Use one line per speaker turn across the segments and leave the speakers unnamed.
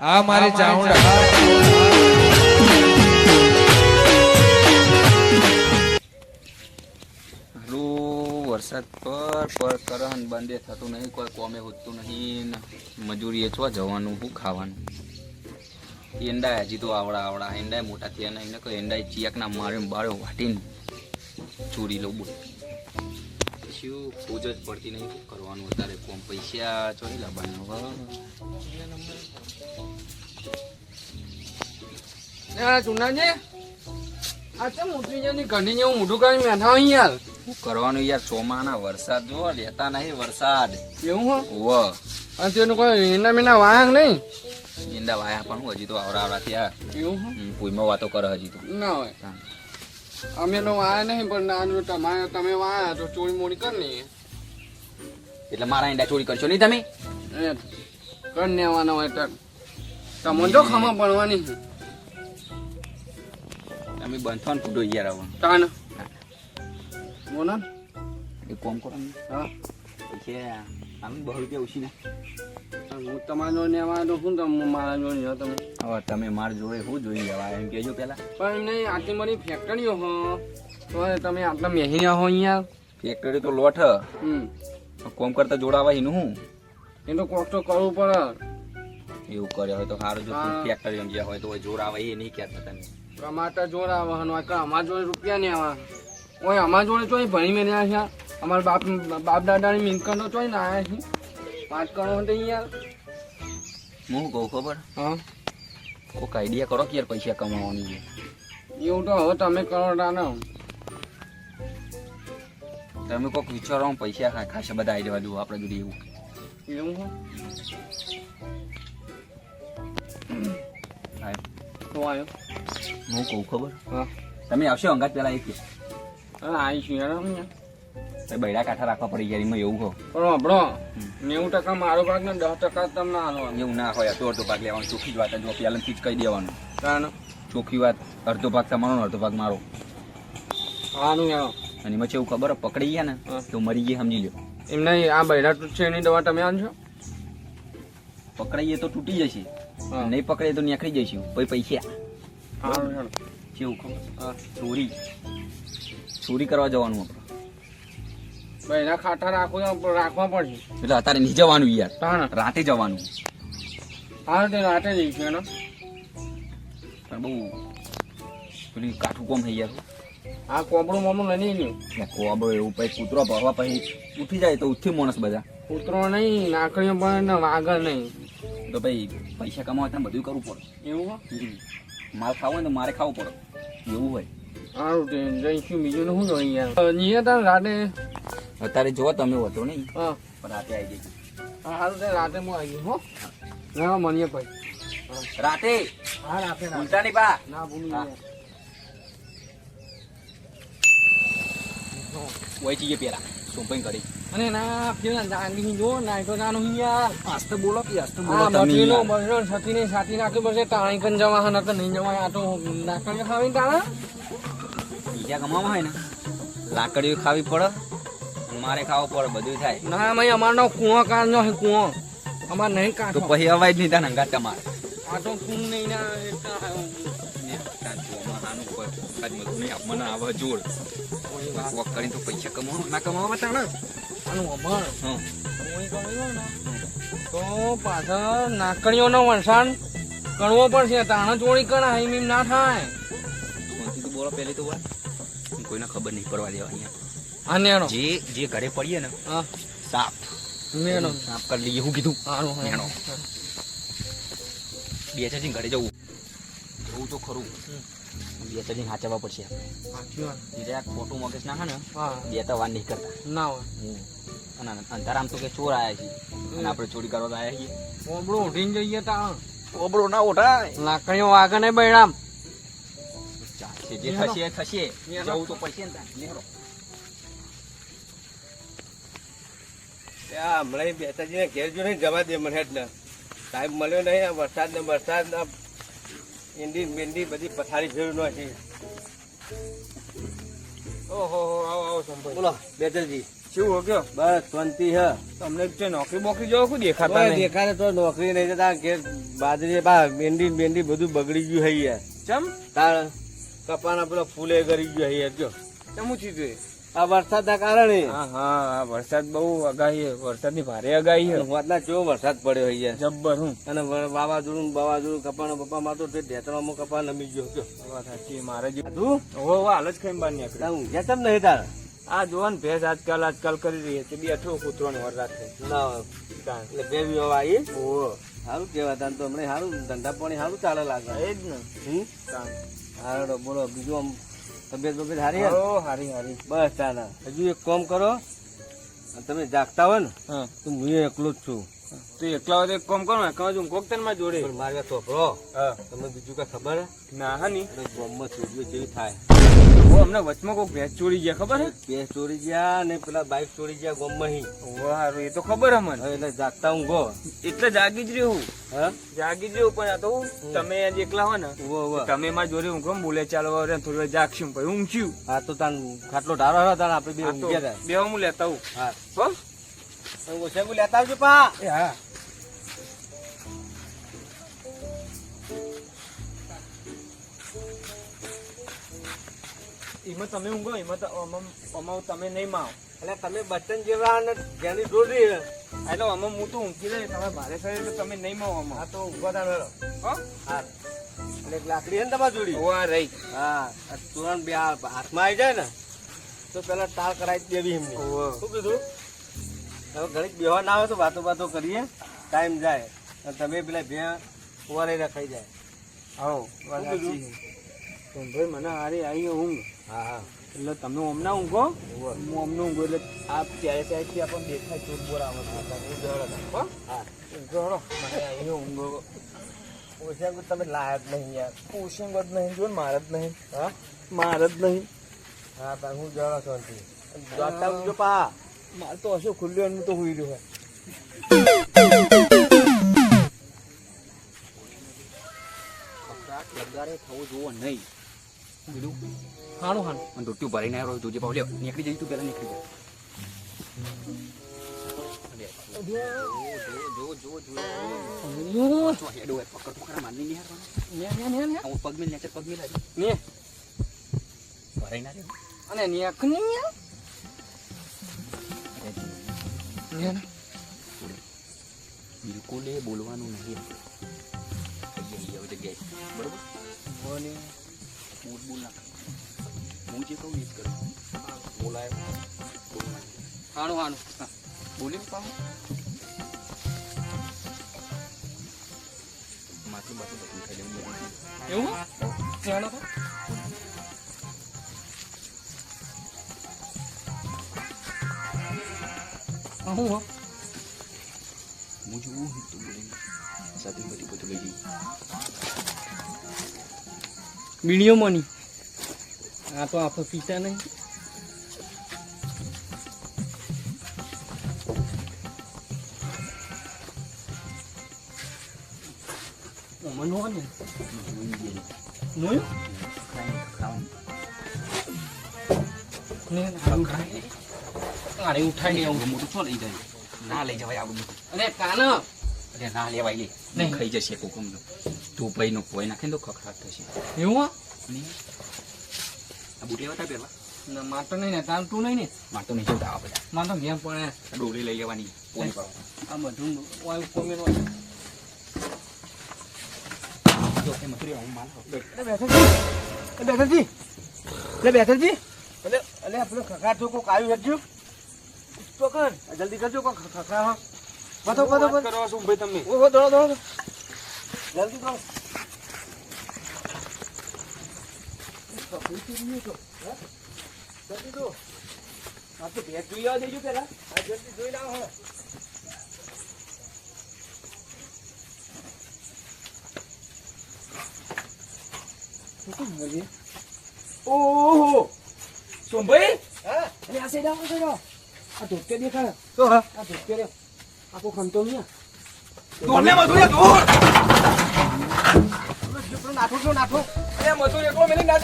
આ મારી ચાઉંડા
વરસાદ પર પર કરહન બંધે થતું નહીં કોઈ કોમે હોતું નહીં. મજૂરી મજૂરીએ છો જવાનું શું ખાવાનું? એંડા હજી તો આવડા આવડા એંડા મોટા થયા નહીં કોઈ એંડા ચિયાકના મારે બારે વાટીને ચોરી લઉં બોલ. શું પૂજ જ પડતી નહીં કરવાનું. અત્યારે કોમ પૈસા ચોરી લાવવાના. હવે
ચુનાજી આ ચમ ઉતરી ઘણી જેવું મોઢું કરીને બેઠા યાર.
શું કરવાનું યાર? ચોમાના વરસાદ જો લેતા નહીં વરસાદ.
એવું હો?
ઓવ
અને તેનું કોઈ ઈંડા મીંડા વાહક નહીં?
ઈંડા વાયા પણ હું હજી તો આવરા આવડા થયા.
એવું હો?
હમ, વાતો કરે હજી તો.
ના હોય. અમે તો વાયા નહીં પણ નાનો તમારે તમે વાયા તો ચોરી મોડી કર નહીં
એટલે મારા ઈંડા ચોરી કરશો નહીં તમે?
કર લેવાના હોય તો. તમને તો ખમા પડવાની
તમે બંધો ને ફૂટો યાર આવો.
તાન બોલો ને.
એ કોમ કરો
હા.
છે આમ બહુ રૂપિયા ઓછી ને.
હું તમારો લેવા તો શું તમે મારા જોડે લ્યો તમે.
હવે તમે માર જોડે શું જોઈ લેવા? એમ કહેજો પેલા
પણ નહીં આટલી મારી ફેક્ટરીઓ હો. તો તમે આટલા મેહિના હો અહીંયા.
ફેક્ટરી તો
હમ.
કોમ કરતા જોડાવા એનું હું?
એ તો કોક તો કરવું પડે.
એવું કર્યો હોય તો સારું જો. ફેક્ટરી એમ જ્યાં હોય તો જોડાવા એ નહીં કહેતા તમે
ટમાટર જોડાવા અમારા જોડે રૂપિયા નહીં આવા. ઓય અમારા જોડે તો ભણી મેં આવ્યા છે. અમારા બાપ બાપ દાદાની મિનકનો તો ચોય ના આવ્યા છે. પાંચ કણો તો યાર
હું કહું ખબર?
હા.
કોઈક આઈડિયા કરો કે યાર પૈસા કમાવાની છે.
એવું તો હવે તમે કરો ના
તમે કોઈક વિચારો પૈસા ખાસા બધા આઈડિયા દઉં આપણે જોડે એવું.
એવું. તો આવ્યો
હું કહું ખબર?
હા.
તમે આવશો અંગાત પેલા એક.
આવીશું યાર
બૈડા કાંઠા રાખવા પડી જાય એમાં એવું હો
પણ આપણો નેવું ટકા મારો ભાગ ને દસ ટકા તમને આલવાનું
એવું ના હોય અડધો અડધો ભાગ લેવાનો ચોખ્ખી વાત જો પહેલાંથી જ કહી દેવાનું.
કારણ
ચોખ્ખી વાત અડધો ભાગ તમારો ને અડધો ભાગ મારો.
આનું
અને એમાં એવું ખબર પકડી ગયા ને તો મરી ગયા સમજી લ્યો
એમ નહીં આ બૈડા તૂટશે એની દવા તમે આનશો
પકડાઈએ તો તૂટી જશે. નહીં પકડીએ તો નીકળી જઈશું પછી પૈસા. કેવું ખબર. ચોરી. ચોરી કરવા જવાનું આપણે.
બૈરા ખાટા રાખો રાખવા પડશે.
એટલે અત્યારે નહીં જવાનું યાર. રાતે જવાનું.
હા તે રાતે જઈશું એનો
પણ બહુ પેલી કાઠું કોમ થઈ યાર.
આ કોબડું મામું નહીં લ્યું
એટલે કોબડો એવું પછી કૂતરો ભરવા પછી ઉઠી જાય તો ઉઠી માણસ બધા.
કૂતરો નહીં નાકડીઓ પણ ને વાગર નહીં.
તો ભાઈ પૈસા કમાવા ત્યાં બધું કરવું પડે.
એવું
માલ ખાવો હોય તો મારે ખાવું પડે. એવું હોય.
સારું જઈશું બીજું શું જોઈએ યાર. જઈએ રાતે
અત્યારે જો તમે હોતો નહીં.
હા.
પણ રાતે આવી જજો.
હા, સારું તે રાતે હું આવી ગયું હો. ના મળીએ પછી
રાતે?
હા રાતે
ભૂલતા નહીં બા?
ના ભૂલી.
હોય જઈએ પેલા. શોપિંગ કરી
અને ના પેલા જાગી જો ના તો જાનું યાર.
આસ્ત બોલો કે આસ્તે
હા બકરીનો બકરીનો છતીને સાતી નાખી પછી તાણી કન જવા હન તો નહીં જવા આ તો નાકણ ખાવી તાણા.
બીજા કમાવા હોય ને. લાકડીઓ ખાવી પડે. અને મારે ખાવું પડે બધું થાય.
ના મય અમારનો કુવો કાળ નો કુવો અમાર નહીં
તો
કાઢો
પછી અવાજ નહીં થાય અંગાત તમારે.
આ તો કુમ નહીં ના
મને આવે જોડ. વોક કરીને તો પૈસા કમાવા ના કમાવા તાણે.
આનું અમર.
હં.
કોઈ કહ્યું ને. તો પાછળ નાકડીઓનો વરસાદ કરવો પડશે. તાણા ચોરી કરા એમ ના થાય.
તો બોલો પહેલી તો વાત કોઈને ખબર નહીં પડવા દેવા અહીંયા.
આ નેણો.
જે જે ઘરે પડીએ ને
હા.
સાફ
નેણો.
સાફ કરી લઈએ હું કીધું.
હારું
નેણો. બે ચાર ઘરે જવું. જવું તો ખરું. બે ચાર દિન હાચવવા પડશે.
સાચી વાત.
એટલે આ ખોટું મગજ નાખે ને બે તો વાર નહીં કરતા.
ના હોય.
હમ. આમ અંધારામ તો કે ચોર આયા છે અને આપણે ચોરી કરવા તો આયા છીએ.
ઓબળો ઉઠીને જઈએ તા
ઓબળો ના ઉઠાય.
લાકડીઓ વાગે નહીં બૈરામ.
જે થશે થશે. જવું તો પડશે ને તાર.
હમણાં બેતાજીને ઘેર જો નહીં જવા દે મને એટલે ટાઈમ મળ્યો નહીં આ વરસાદ ને વરસાદ ને ઈંડી બેંડી બધી પથારી ફેરવી નથી ઓહો હો, આવો આવો સંભાઈ બોલો બેતલજી
શું હો ગયો?
બસ શાંતિ હે.
તમને જે નોકરી બોકરી જોવો કોઈ દેખાતા નહીં?
દેખાડે તો નોકરી નહીં જતા ઘેર બાજરી બા ભેંડી ને બધું બગડી ગયું હઈ યાર
ચમ?
તાર કપાના પેલા ફૂલે કરી ગયું હઈ યાર જો.
ચમું થયું?
આ વરસાદના કારણે.
હા હા આ વરસાદ બહુ અગાહી વરસાદની ભારે અગાહી છે.
વાતના કેવો વરસાદ પડ્યો યાર
જબ્બર હું.
અને વાવાઝોડું વાવાઝોડું બાવાઝોડું પપ્પા માં તો ઢેતરામાં કપા નમી ગયો
હતો. સાચી મારે જ
તું
હો હાલ જ ખાઈ બહાર નીકળ્યા.
હું ઊંઘ્યા તમ નહીં તાર?
આ જોવા ને ભેંસ આજકાલ આજકાલ કરી રહી છે. બે અઠો કૂતરો ને
વરસાદ
તાણ.
એટલે બે વિવાહ આવી?
ઓ
સારું કેવા તા તો હમણાં સારું ધંધા પાણી સારું ચાલે લાગે.
એ જ ને.
હમ? સારું બોલો બીજું આમ તબિયત બબિયત સારી હો?
હારી હારી.
બસ ચાલે. હજુ એક કામ કરો. તમે જાગતા હોય ને
હા.
તો હું એકલો જ છું.
તું એકલા એક કામ કરો ને કાં હું કોક જોડે?
પણ મારે થોભરો
હા.
તમે બીજું કઈ ખબર?
ના હા ની
ગામમાં ચોરીઓ જેવી થાય?
અમને વચમાં કોક ભેંસ ચોરી ગયા ખબર હે
ભેંસ ચોરી ગયા ને પેલા બાઇક ચોરી ગયા ગામમાં હી.
ઓ એ તો ખબર હે મને
એટલે જાગતા ઊંઘો.
એટલે જાગી જ રહ્યું.
હા?
જાગી જ રહ્યું પણ આ તો હું, તમે આજે એકલા હો ને તમે માં જોડે ઊંઘો બોલે ચાલો હવે થોડી વાર જાગશું પછી ઊંઘ્યું
હા તો તાન ખાટલો ઢારો હતો તાન આપણે બે ઊંઘ્યા
બે હું લેતા હું.
હા?
હો
ઓછે લેતા આવજો પા.
એ હા. એમાં તમે ઊંઘો એમાં તમે નહીં માવ.
એટલે તમે બચન જેવા જેની દોરી
એટલે આમાં હું તો ઊંઘી રહી તમે મારે થાય એટલે તમે નહીં માં
આ
આમાં
તો ઊંઘો તા.
હા?
એટલે એક લાકડી હે ને તમારી જોડી?
ઓ રહી.
હા. તુરંત બે હાથમાં આવી જાય ને તો પેલા તાળ કરાવી દેવી એમને. શું કીધું? હવે ઘડીક બેહવા ના આવે તો વાતો વાતો કરીએ. ટાઈમ જાય. અને તમે પેલા બે ઓવારે રખાઈ જાય.
હા ભાઈ મને હારી આવી ઊંઘ.
હા હા.
એટલે તમે ઓમના ઊંઘો? હું અમને ઊંઘો એટલે આ ત્યારે ત્યારથી આપણને દેખાય ચોર બોર આવે હો
હા?
ઊંઘો હળો. મને આવી ઊંઘો.
ઓછા તમે લાયક નહીં યાર.
પોષણ જ નહીં જો મારે જ નહીં.
હા?
મારે જ નહીં.
હા પણ હું જવા શાંતિ જો પા.
મારે તો હશે ખુલ્લું એનું તો હોય રહ્યું
લગારે થવું જોવો નહીં બીજું
હાણું હાણું
અને રોટી ભરીને આવ્યો જોજે પાવ લ્યો નીકળી જઈ તું પહેલાં નીકળી જા જો જો જો જો જો બિલકુલ એ બોલવાનું નહીં. અહીંયા અહીંયા જગ્યાએ બરોબર
બોને
બોલ બોલ ના. કર. હું જે કહું એ જ કરું. બોલાય બોલવાનું.
હાણું હાણું
હા, બોલી પાઉં માથું માથું બધું ખાઈ લેવું
એવું? જાણો તો. હું હો
હું જોઉં તું બોલીને સાથે બધી બધું લઈ જઈ
બીડીઓ મની આ તો આપણે પીતા નહીં મનો ને મોયો ને આવું આને ઉઠાઈ નહીં હું
મોટું છો લઈ જાય. ના લઈ જવાય આવું મોટું.
અરે કાન.
અરે ના લેવાય લે.
નહીં.
ખાઈ જશે કોકમ તું. ભાઈ નો કોઈ નાખે તો ખખડાટ થશે.
એવું
આ બુટ લેવા તા પહેરવા?
ના તો નહીં ને તાર તું નહીં ને?
માટો નહીં જોતા આ બધા.
માર તો ઘેર પડે.
આ ડોલી લઈ લેવાની પોણી પાડવા
આ બધું ઓય મેં હોય.
જો કે મથુરી
જી લે બેઠકજી
એટલે આપણે ખખા ચોકો કાયું આવ્યું કર જલ્દી કરજો ખખા હા. બધો બધો
વાત કરો શું ભાઈ તમે
ઓહો દોડો દોડો. જલ્દી કરો. જલ્દી દો. આ તો ભેટ જોઈ આવવા દેજો પેલા આ જલ્દી જોઈ લાવો હા.
ઓહો. સોમભાઈ?
હા.
અરે આ સાઈડ આવો સાઈડ આવો. આ ધોકે દેખાય
તો હા.
આ ધોકે રે. આખો ખંતો નહીં
દોડને મધુરે દોડ નાઠો છો નાખો
મધુ એકલો મેલી ના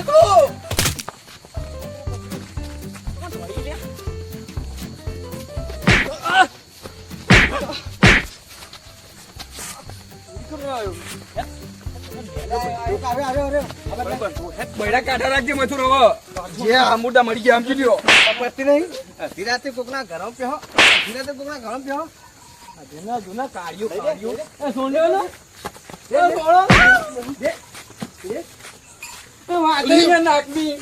બૈરા કાઢા રાખજે મથુર હવે. જે આ મોટા મરી ગયા સમજી લ્યો.
નહીં. અધી રાતે કોકના ઘરમાં પહેરો અડધી રાતે કોકના ઘરમાં પહેરો
જૂના જૂના કાર્યો કાર્યો એ સોંડ્યો ને? એ સોળો એ વાગી ગયા નાકની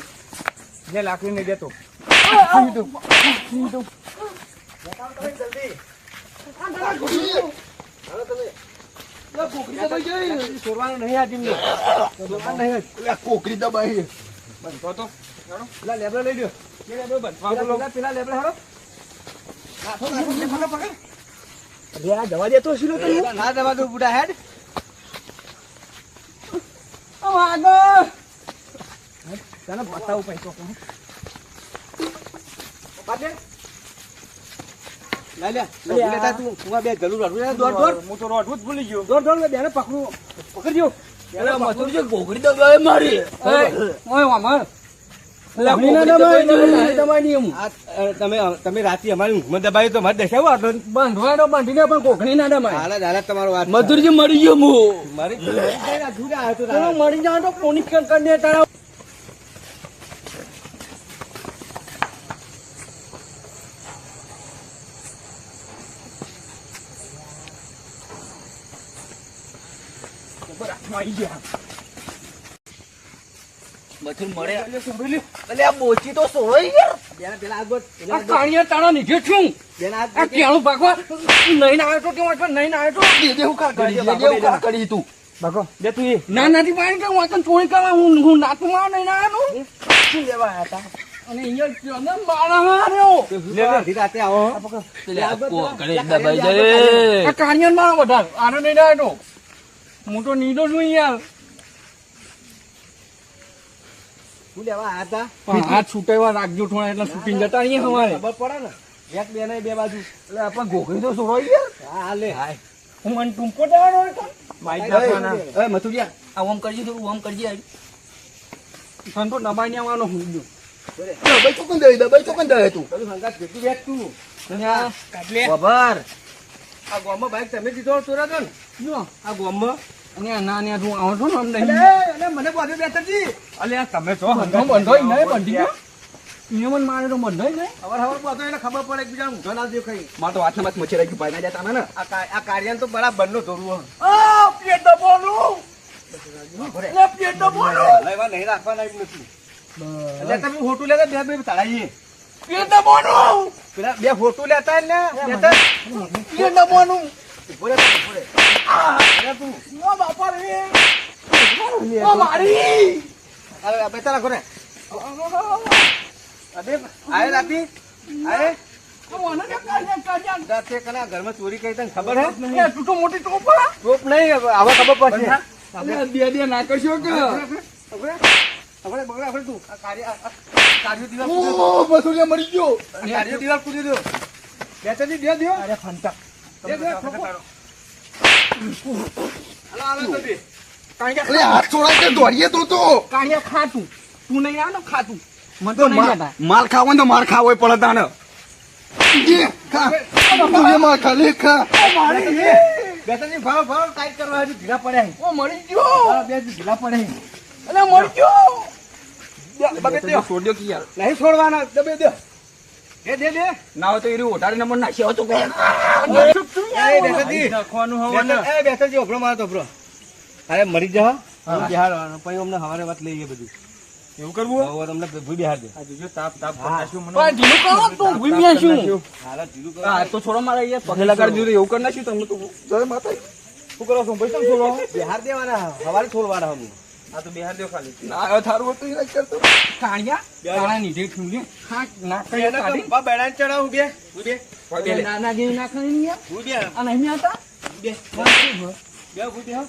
જે લાકડી નહીં દેતો.
તમે જલ્દી. આ નહીં
કોકરી
તો જવા દેતો હશે ને
ના દવા દો બુડા હેડ
વાગો
તને બતાવું પૈસો કોણ
પાટે તમે રાતે અમારી ઊંઘમાં દબાવી તો મારે દશાવો આટલો
બાંધવાનો બાંધીને પણ કોકડી ના દમાય
હાલે હાલે તમારો વાત
મધુરજી મરી ગયો હું.
મારી મારી કઈ ના તો
કર કરીને તારા મથુર મળે. અલે આ બોચી તો સોય યાર.
પેલા આગળ
આ કાણિયા તાણા નીચે છું.
બેન આ
આ કેળું ભાગવા નહીં આવે તો કેવું છે નહીં આવે તો દે દે હું કા કરી દે દે કા કરી તું.
બાકો દે તું
ના નથી પાણી કે હું આ ચોરી કરવા હું હું નાતું માં નહીં ના
શું લેવા આયા હતા
અને અહીંયા ચંદન બાળા માર્યો
લે, લે, રાતે આવો
આ કાણિયા મારો વધાર આનો નહીં આવે તો હું તો નીડો છું યાર
શું લેવા હતા
પણ હાથ છૂટાવા રાખજો થોડા એટલે છૂટી જતા નહીં અમારે.
ખબર પડે ને. એક બે નહીં બે બાજુ.
એટલે આપણે ઘોઘરી તો સોરો યાર
હા હાલે હાય.
હું મને ટૂંકો દેવાનો હતો
માઇક નાખવાના.
એ મથુરિયા
આ ઓમ કરજી થોડું ઓમ કરજી સંતો દબાઈ ને આવવાનો હું ગયો.
દબાઈ ચોકન દે? દબાઈ ચોકન દે તું? બધું હંગાત ભેગું તું. ખબર આ ગોમમાં બાઈક તમે દીધો ચોરા ને આ ગોમમાં?
અને ના ને તું આવો છો ને અમને
અલે અલે મને બોધે બેઠજી
અલે તમે છો
બંધો બંધો નહીં બંધી ગયો નિયમન મારે તો બંધો નહીં.
ખબર ખબર બોધો એટલે ખબર પડે એકબીજા ઊંધો ના દેખાય
મારે તો હાથમાં મચ્છી રાખી ભાઈ ના જતા ને
આ આ કાર્યાન તો બરાબર નો ધોરવું
આ પેટ દબાનું લે પેટ દબાનું
લેવા નહીં રાખવાના એમ નથી. એટલે તમે ફોટો લેતા બે બે તળાઈએ.
પેટ દબાનું
પેલા બે ફોટો લેતા ને લેતા
પેટ દબાનું
ઊભો રે તું, ઊભો તું.
ઓ બાપા રે ઓ મારી
અરે આ રાખો ને. અબે આય રાતી આય
મને કે કાઢ્યા કાઢ્યા?
રાતે કના ઘરમાં ચોરી કરી તને ખબર હે?
તું તો મોટી ટોપા
ટોપ નહીં હવે હવે ખબર પડશે.
બે બે ના કરશો કે?
આપણે બગડા આપણે તું. આ કાર્ય કાર્યો દિવાલ
મરી ગયો.
કાર્યો દિવાલ કૂદી દો. બેટાજી દે દો
અરે ફંટા.
હાથ છોડાય દોડીએ તો તો? કાણિયા ખાતું. તું નહીં આનો ખાતું. મને તો
માર ખાવો તો માર ખાવો પડે તાને
બેટાજી ભાવ ભાવ ટાઈટ કરવા હજુ ઢીલા પડ્યા.
ઓ મરી ગયો.
બે ઢીલા પડ્યા છે.
મળી ગયો.
દબે દે.
છોડ્યો કે યાર?
નહીં છોડવાના દબે દે. દે દે દે.
ના હોય તો એરી ઓટાડી નંબર નાખ્યો હતો કે.
એ બેટાજી
નાખવાનું હવે ને
એ બેટાજી ઓભળો મારો તો અરે મરી જા બિહાર પછી અમને હવારે વાત લઈએ બધું.
એવું કરવું
હવે તમને ભૂઈ બિહાર દે.
આ તાપ તાપ કરનાશ્યું મને.
પણ ઢીલું કરો તો ભૂઈ ગયા શું
હાલા ઢીલું કરો.
હા તો છોડો મારે અહીંયા પગે લગાડી દીધું એવું કરી નાખ્યું તમને તો. જય માતા
શું કરો છો? ભાઈ તમે છોડો.
બિહાર દેવાના. હવારે છોડવાના
આ તો બિહાર દો ખાલી
ના હવે થારું હતું એ કરતો
કાણિયા કાણા નીચે ઠૂંગે હા ના કરી કાઢી.
બા બેડાને ચડાવું બે. હું બે.
અરે ના ના જેવી ના કરી યાર
હું
આ નહીં હતા
બે. બે હું હો.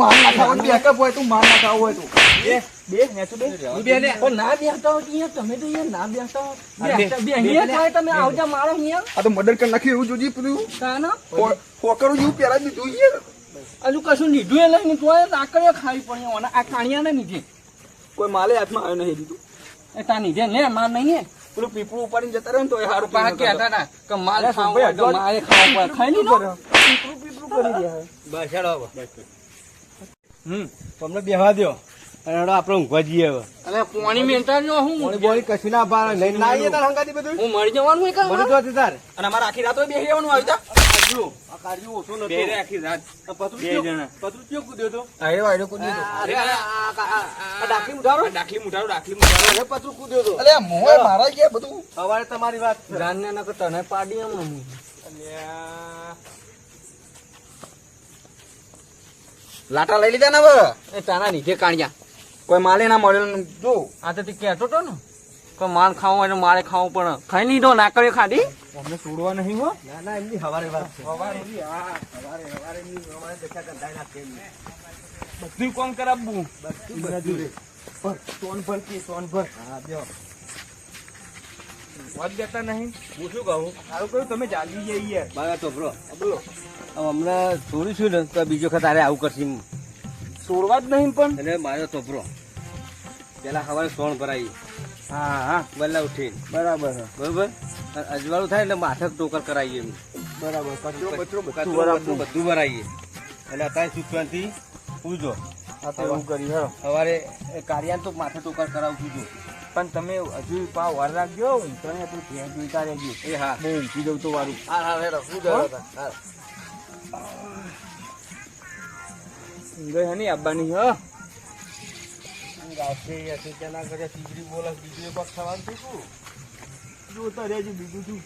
માર ના ખાવાનું બેકઅપ હોય તું માર ના ખાવું હોય તું.
બે.
બે નેચું બે.
હું બે
પણ ના બેસતા હોય તો તમે તો અહીંયા ના બેસતા હોય.
બે.
અહીંયા થાય તમે આવજા મારો અહીંયા.
આ તો મર્ડર કરી નાખ્યું એવું જોજી પેલું.
કાના?
ફોકરું જેવું પહેલા જ યાર
હજુ કશું લીધું એ લઈને તો આકડીઓ ખાવી પડી ઓના આ કાણિયાને
કોઈ માલે હાથમાં આવ્યો નહીં દીધું.
એ તા નીચે ને માર નહીં
પેલું પીપળું ઉપાડીને જતા રહ્યો ને તો એ હારું
પા કે હતા ના કે માલ ખાવો. હોય તો મારે ખાવો પડે. ખાઈ લીધો?
પીપળું પીપળું કરી દે
બસ હેડો.
હમ
તમને બેહવા દો અને હેડો આપણે ઊંઘવા જઈએ હવે.
અરે પાણી મેંટા જો હું
બોલી બોલી કશું ના ભાર લઈને ના આવીએ તાર હંગાતી બધું?
હું મરી જવાનું એક
મરી જવાતી તાર.
અને અમારે આખી રાત બેહી રહેવાનું આવ્યું તા
આ કાઢજો ઓછો નતો.
બે આખી રાત.
પતરું
જણા.
પતરું ચિયો કૂદ્યો તો
આયરો આયરો કૂદી તો
અરે આ- આ- આ- આ ડાકલી ઉધારો
ડાકલી મુઠારો ડાકલી મુઠારો.
અરે પતરું કૂદ્યો તો
અલે મોય મારા ગયા બધું.
સવારે તમારી વાત છે.
જાનને નકર તને પાડી એમ હું.
લાટા લઈ લીધા ને હવે?
એ તારા નીચે કાણ્યા.
કોઈ માલે ના મળેલો જો.
આ તો તે કહેતો તો ને. કે માર ખાવું હોય મારે ખાવું પણ. ખાઈ લીધો ના કર્યો ખાધી?
અમને છોડવા નહીં હો.
ના ના એમની હવારે વાત છે.
બધું કોણ કરાવવું?
બધું રે.
સોન પર કે સોન ભર.
હા જો.
વાત દેતા નહીં?
હું શું કહું?
સારું કહ્યું તમે જાગી જઈએ યાર.
મારા તો બ્રો બોલો. અમને હમણાં છોડીશું ને તો બીજો વખત તારે આવું કરશે.
છોડવા જ નહીં પણ.
એટલે મારો તો બ્રો પેલા સવારે સોણ ભરાઈ
હા હા.
વહેલા ઉઠીને.
બરાબર
બરોબર? અજવાળું થાય એટલે માથક ટોકર કરાવીએ એમ.
બરાબર
બધું ભરાઈએ એટલે અત્યારે સુખવાનથી પૂજો
આ તો એવું કરી હેરો
સવારે એ તો માથે ટોકર કરાવું પૂજો
પણ તમે હજુ પા વાર રાખજો તો આપણે ત્યાં જોઈતા રહેજો
એ હા.
બહુ ઊંચી જવું તો વારું.
હા હા હેરો શું હેડો હા?
ગઈ હની આવવાની હ?
બોલે બીજું એક વખત થવાનું થયું?
જોતા રહેજો બીજું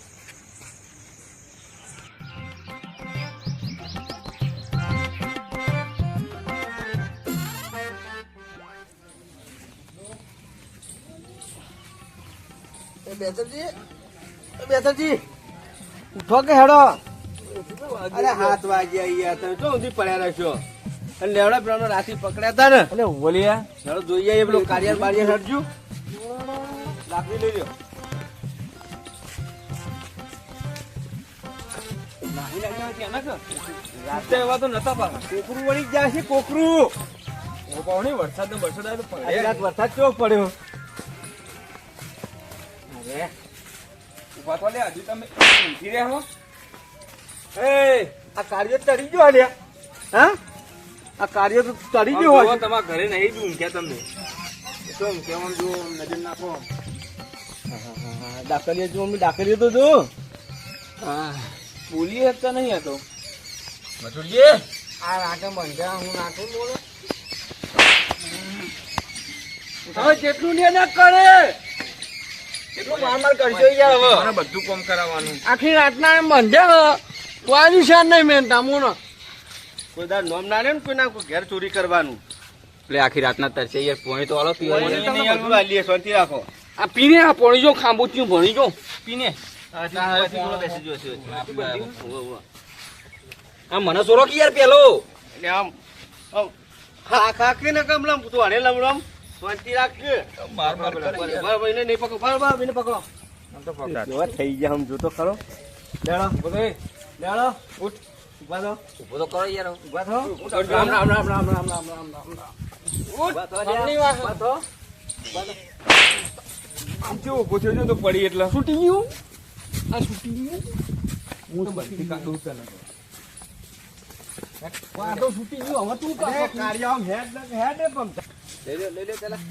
બેસરજી બેસરજી, ઉઠો કે હેડો? અરે હાથ વાગ્યા અહીંયા તમે શું સુધી પડ્યા રહેશો? અને લેવડા પેલો રાતી પકડ્યા હતા ને.
એટલે બોલ્યા
ચાલો જોઈએ એ પેલું કારિયાર બારિયાર હટજો લાકડી લઈ લ્યો.
રાતે એવા તો નતા પાછા
કોકરું વળી જાય છે કોકરું.
ઓ વરસાદ ને વરસાદ
આવ્યો
પડે.
રાત વરસાદ કેવો પડ્યો?
અરે. ઊભા તો લે હજુ તમે ઊંઘી રહ્યા હો.
એ આ કાર્ય ચડી ગયો અલ્યા હા? આ કાર્ય તો ચડી ગયો હોય
તમારા ઘરે નહીં જ ઊંઘ્યા તમને તો ઊંઘ્યા આમ જુઓ, નજર નાખો.
ડાકરીએ જો અમે ડાકરીએ તો જો
હા. બોલી શકતા નહીં આ તો.
મથુરજી
આ રાતે બંધ્યા હું નાખું બોલો.
હવે જેટલું ને ના કરે.
કેટલું માર માર કરશો યાર હવે. બધું કામ કરાવવાનું.
આખી રાતના એમ બંધ્યા કોઈ નિશાન નહીં મેન હું ને
કોઈ દાર નોમ ના લે ને કોઈ ના કોઈ ઘેર ચોરી કરવાનું
એટલે આખી રાતના તરસે યાર પોણી તો આલો
શાંતિ રાખો
આ પીને આ પોણી જો ખાંબુ થયું ભણી જો
પીને
આ મને સોરો કે યાર પેલો
એટલે આમ હા ખાખી ને કમ લમ તું હણે લમ લમ શાંતિ રાખજે
માર માર
બરાબર એને નહીં પકડો બરાબર એને પકડો
આમ તો પકડાત.
થઈ ગયા આમ જોતો ખરો લેડો લેડો ઉઠ ઊભા થો
ઊભો તો કરો યાર.
ઊભા થો
રામ રામ રામ રામ રામ રામ રામ રામ રામ.
તો પડી એટલે.
છૂટી ગયું? આ છૂટી ગયું?
હું તો બધી કાઢું તને
તો છૂટી ગયું. હવે તું
અરે કાર્ય આમ હેડ હેડ ને લઈ લે લઈ લે પેલા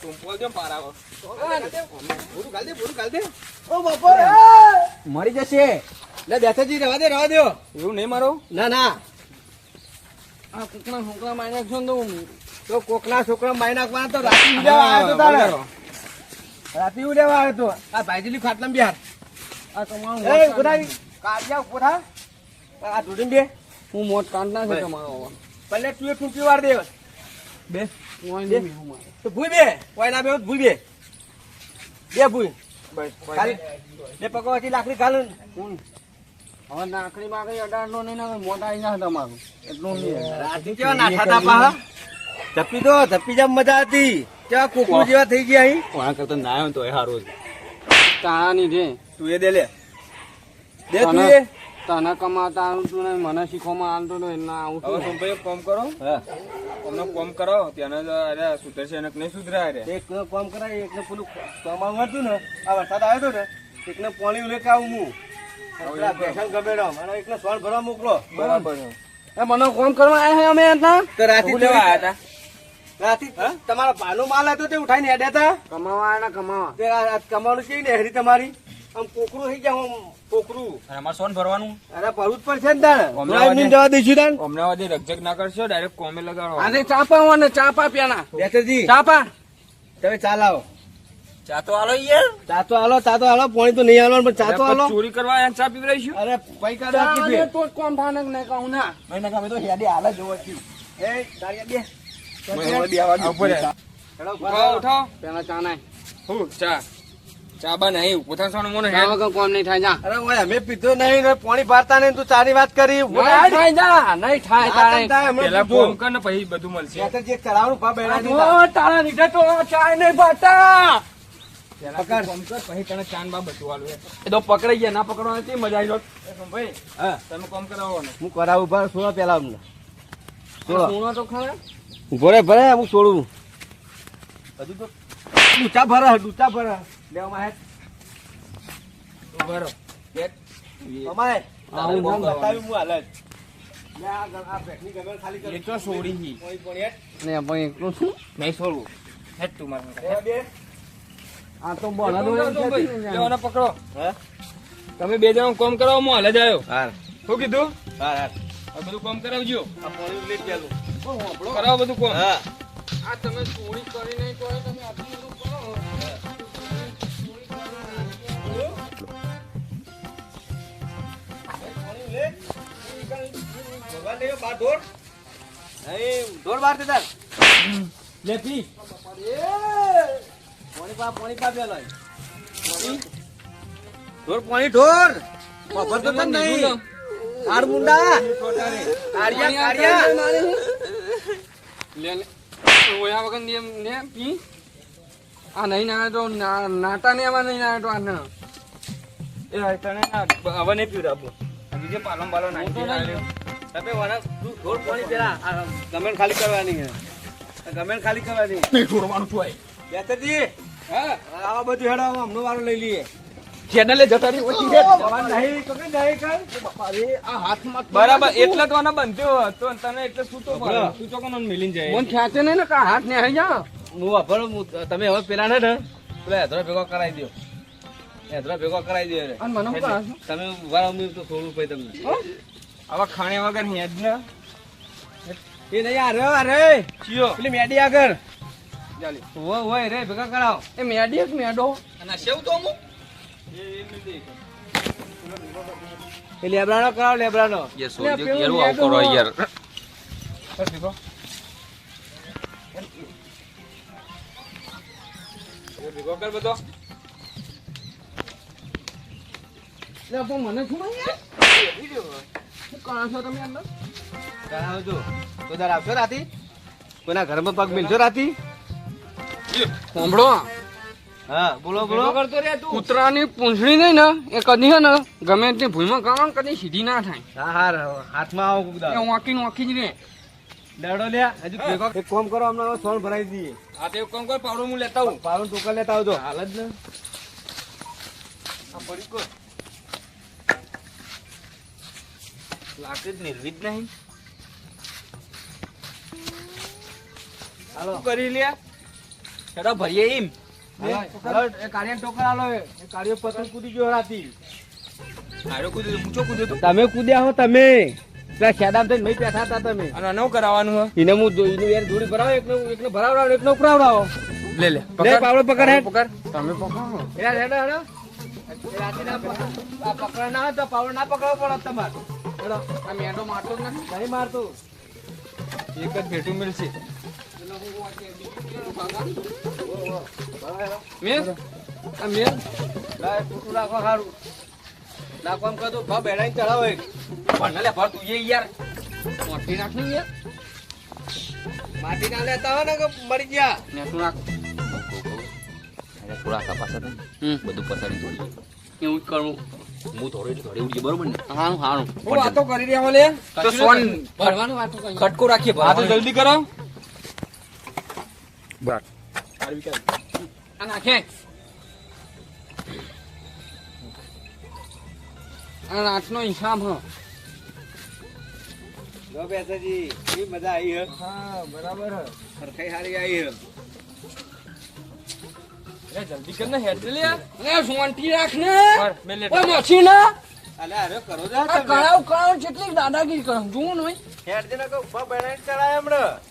ટૂંપો જો પારાવો
બોરું ગાલ દે બોરું ગાલ દે. ઓ બાપા
મરી જશે.
લે બેઠાજી રહેવા દે રહેવા દો.
એવું નહીં મારો?
ના ના.
આ કોકના છોકરા મારી નાખશો ને તો
તો કોકના છોકરા મારી નાખવાના તો રાતી ઉડ્યાવા આવ્યો તો તારે. રાતી ઉડ્યાવા આવ્યો તો. આ ભાઈજીની ખાટલામાં બિહાર
આ તમારું
એ
મોત
કાઢ્યા થા. આ બે.
હું મોટ કાઢ નાખે તમારો હવે.
તું ટૂંકી વાર દે.
બે.
તો ભૂઈ બે. કોઈ ના બે ભૂઈ બે. બે ભૂઈ.
બસ
બે પકવાથી લાકડી ઘાલ
હવે નાખડી બાકડી અઢારનો નહીં મોટા આવી તમારું. એટલું નહીં.
રાતી કેવા નાઠા પાહા ધપ્પી દો ધપ્પી જેમ મજા હતી કેવા કુકુ જેવા થઈ ગયા અહીં?
કોણા કરતા ના આવ્યો તો એ સારું
તારાની છે
તું એ દે લે. દે તું
તને
એ.
તને કમાતા મને શીખવામાં આવતું નહીં ના આવું છું.
સોમભાઈ કરો. અમને કોમ કરો ત્યાંના તો અરે સુધરશે અને નહીં સુધરાય રે
એક કામ કરાય એકને પેલું કમાવું હતું ને આ વરસાદ આવ્યો હતો ને એકને પાણી ઉલે કાવું હું.
મને કોમ કરવા આવ્યા અમે
રાતે
લેવા આયા હતા?
તમારો તમારા ભાનો માલ હતો તે ઉઠાઈને હેડ્યા હતા?
કમાવા ને કમાવા.
કમાવાનું છે ને હેરી તમારી? આમ કોકરું થઈ ગયા આમ પોકરું
અને અમારે સોન ભરવાનું?
અરે ભરવું પણ છે ને તાણ જવા દઈશું તાણ
અમદાવાદે રકજક ના કરશો ડાયરેક્ટ કોમે લગાડો.
અને ચાપા ને ચાપા પ્યાના
બેસરજી
ચાપા.
તમે ચા લાવો
ચા તો આલો યાર.
ચા તો હાલો ચા તો હાલો પાણી તો નહીં હાલવાનું પણ ચા તો હાલો
ચોરી કરવા આયા ચા પીવડાવીશું
અરે પૈકા
ચા તો જ કોમ થાય ને કહું ના.
મહિના કામે તો હેડી હાલ જ હોવા છું એ તારી બે
આ ઉપર આય.
હેડો
ઉઠાવો, ઉઠો.
પેલા ચા નાય.
હું ચા. ચા બા નહીં પોતાનું મને
ચા વગર કોમ નહીં થાય જા.
અરે ઓય અમે પીધો નહીં ને પાણી ભરતા નહીં તું ચારી વાત કરી.
નહીં થાય જા. નહીં થાય તારે.
પેલા ફોન કર ને પછી બધું મળશે.
એક ચડાવું ભા બેડા
ઓ, તારા લીધે તો ચાય નહીં પાતા
પેલા
પકડ.
કોમ કર પછી તને ચાન બા
એ તો પકડાઈ ગયા ના પકડવા નથી મજા આવી
ભાઈ
હા.
તમે કોમ કરાવો ને
હું કરાવું ભા સોળા પેલા અમને. સોળા
તો ખરા.
ભરે ભરે હું છોડું હજુ તો ડૂચા ભરા ડૂચા ભરે. લેવામાં હે.
ઊભા
અમારે.
હા, હું
બોમ્બ
બોમ્બ
બતાવ્યું હું હાલ જ. લે આ ગમ- આ પેટની ગમેલ ખાલી કર.
એ તો સોડી હી.
પોણી પોણી હેઠ.
ને ભાઈ એકલું શું
નહીં છોડવું હેડ તું મારા.
આ તો
કોમ
બોલા
કરો તો ભાઈ. લેવાના પકડો
હે?
તમે બે જણા કોમ કરાવો હું હાલે જ આવ્યો
હાર
શું કીધું
હા હાર.
આ બધું કોમ કરાવજો
આ પોણી લેટ ગયેલું.
કરાવો બધું કોમ
હા
આ તમે ચોરી કરી નહીં તો તમે આટલું બધું કરો
ભગવાન ને બાર ઢોર. ઢોર બાર તે તાર. લે પી. પોણી પા પોણી પા પેલો. પોણી. ઢોર પાણી ઢોર. ખબર તો તને નહીં. હાડ મુંડા. કાળિયા કાળિયા
લે લે. ઓયા વગર ને ને પી આ નહીં ના તો નાટા ને એમાં નહીં ના તો આ ન
એ તને ના હવે નહીં પીવડાવું. બીજે પાલમ બાલો નાખી.
તમે વણા તું ઢોર પાણી પેલા આ ગમેન ખાલી કરવાની ગમેણ ખાલી કરવાની બેતરજી
હા.
આવા બધું હેડા હમણાં વાળો લઈ લઈએ.
ચેનલે જતા રહી ઓછી છે.
જવાન નહીં તો કે નહીં કઈ.
આ હાથમાં
બરાબર એટલે તો આના બંધ્યો હતો તને એટલે સૂતો પડે. સૂતો કોનો મિલીન જાય?
મન ખેંચે નહીં ને કા હાથ ને આવી જા
હું વાપરો તમે હવે પેલા ને ને પેલા હેદરા ભેગો કરાવી દો હેદરા ભેગો કરાવી દો રે
અને મને
તમે ઊભા રહો હું તો થોડું ભાઈ તમને.
આવા ખાણે વગર હેજ ને.
એ નહીં આ રે આ રે
ચિયો.
પેલી મેડી આગળ. હોય હોય રે ભેગા કરાવ.
એ મેડી એક મેડો
અને તો
એ લેબરાનો કરાવો લેબરાનો
એ સોજો
પેલું
કેરું કરો યાર.
બસ ભીખો. એ કર બધો.
લે પણ મને શું યાર? શું તમે અંદર?
કરાવજો. તો દર આવશો રાતી? કોઈના ઘરમાં પગ મિલશો રાતી?
સાંભળો.
હા બોલો બોલો.
કરતો રે તું.
કૂતરાની પૂંછડી નહીં ને એ કદી હે ને ગમે તે ભૂઈમાં કામ કદી સીધી ના થાય.
હા હા હાથમાં આવો કોક
એ વાંકી ને વાંકી જ રે.
દાડો લ્યા હજુ ભેગો એક કામ કરો હમણાં ભરાઈ દઈએ.
હા તો કામ કર પાવડો હું લેતા આવું.
પાવન ટોકર લેતા આવજો.
હાલ જ ને. આ પડી કો લાકડી નિર્વિત નહીં
હાલો.
કરી લ્યા? હેડો ભરીએ એમ
તમે કૂદ્યા હો તમે? પેલા ખેદામ થઈને મઈ બેઠા હતા તમે.
અને આનું કરાવવાનું હે?
એને હું જો- યાર જોડી ભરાવો એકનો એકનો ભરાવડાવો એકનો ઉપરાવડાવો.
લે લે
લે પાવડો પકડ હેડ.
પકડ.
તમે પકડો.
હેડ હેડ હેડ. રાતે ના પકડ- આ પકડ ના હોય તો પાવડો ના પકડવો પડે તમારે. હેડો.
આ મેડો મારતો નથી.
નહીં મારતું.
એક જ ભેટું મળશે.
મેં? આ મેં?
લાય ફૂટું રાખવા સારું નાખો કહો તો ભાવ બેડાઈને ચડાવો એક.
પણ લે ભર તું યાર.
મોટી નાખી યાર
માટી ના લેતા હોય ને કે મરી ગયા?
મેઠું નાખ
થોડા કપાસ હતા ને, બધું પસાડી દોડી
એવું જ કરવું
હું થોડી થોડી ઉડી બરોબર ને?
હારું હારું.
હું વાતો કરી રહ્યા હો લે. તો સોન
ભરવાનું વાતો કઈ
ખટકો રાખીએ હા જલ્દી કરો.
આ નાખે આ રાતનો હિસાબ હ
જો બેસરજી કેવી મજા આવી હે?
હા બરાબર હે.
સરખાઈ હારી આવી હે.
અરે જલ્દી કર ને હેડ લે.
અરે શાંતિ રાખ ને.
બે લે.
ઓય મછી ના
અલે અરે કરો જા
કળાવ કળાવ કેટલી દાદાગીરી કરો. જુઓ ને
હેડ દે ને કહું ઊભા બનાવીને ચડાય હમણાં.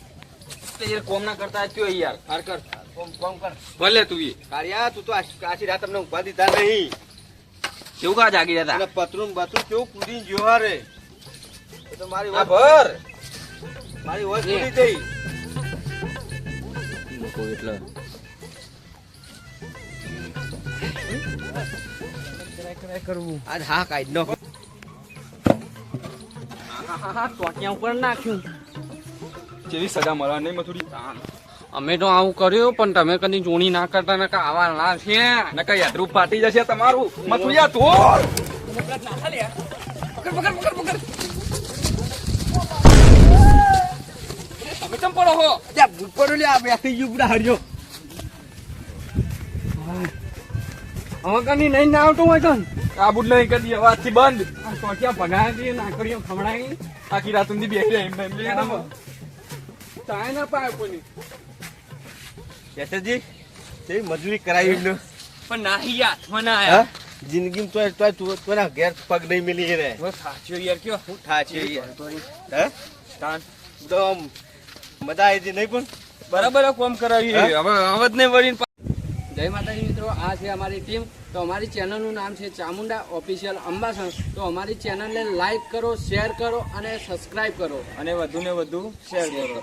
યાર કોમ ના કરતા કયો યાર?
હાર કર. કોમ કોમ કર.
ભલે તું ઈ.
કાળિયા તું તો આશી રાત તમને ઊભા દીધા નહીં.
કેવું કા જાગી જતા?
અને પતરું બતરું કેવું કૂદીને ગયો તો મારી વાત
ભર.
મારી વાત કૂદી જઈ
લોકો એટલે
આજ હા નો
હા હા ટોટિયા ઉપર નાખ્યું.
જેવી સજા મળવા નહીં મથુરી.
અમે તો આવું કર્યું પણ તમે કદી જોણી ના કરતા ને આવા ના છે.
નકા યાત્રું ફાટી જશે તમારું. મથુરિયા તો તમે ચમ પડો હો?
ત્યાં ભૂત પડ્યો લે આ બેસી ગયું બધા હર્યો.
હવે કદી નહીં ના આવતું હોય
આ બુડ નહીં કરી અવાજથી બંધ.
આ ટોટિયા ભગાવી નાકડીઓ ખવડાવી
આખી રાત સુધી બેસી એમ એમ
ચાય ના પાય કોઈની.
બેસરજી તે મજૂરી કરાવી એમને
પણ નાહી હાથમાં ના
હા? જિંદગીમાં તોય તોય તું તોના ઘેર પગ નહીં મિલી રે.
હું થાચ્યો યાર કયો?
હું થાચ્યો યાર. હે?
તાન.
તો મજા આવી હતી નહીં પણ?
બરાબર કોમ કરાવી? હવે હવે જ નહીં વળીને
જય માતાજી મિત્રો આ છે અમારી ટીમ. તો અમારી ચેનલનું નામ છે ચામુંડા ઓફિશિયલ અંબાસણ. તો અમારી ચેનલને લાઈક કરો શેર કરો અને સબસ્ક્રાઈબ કરો.
અને વધુ ને વધુ શેર કરો.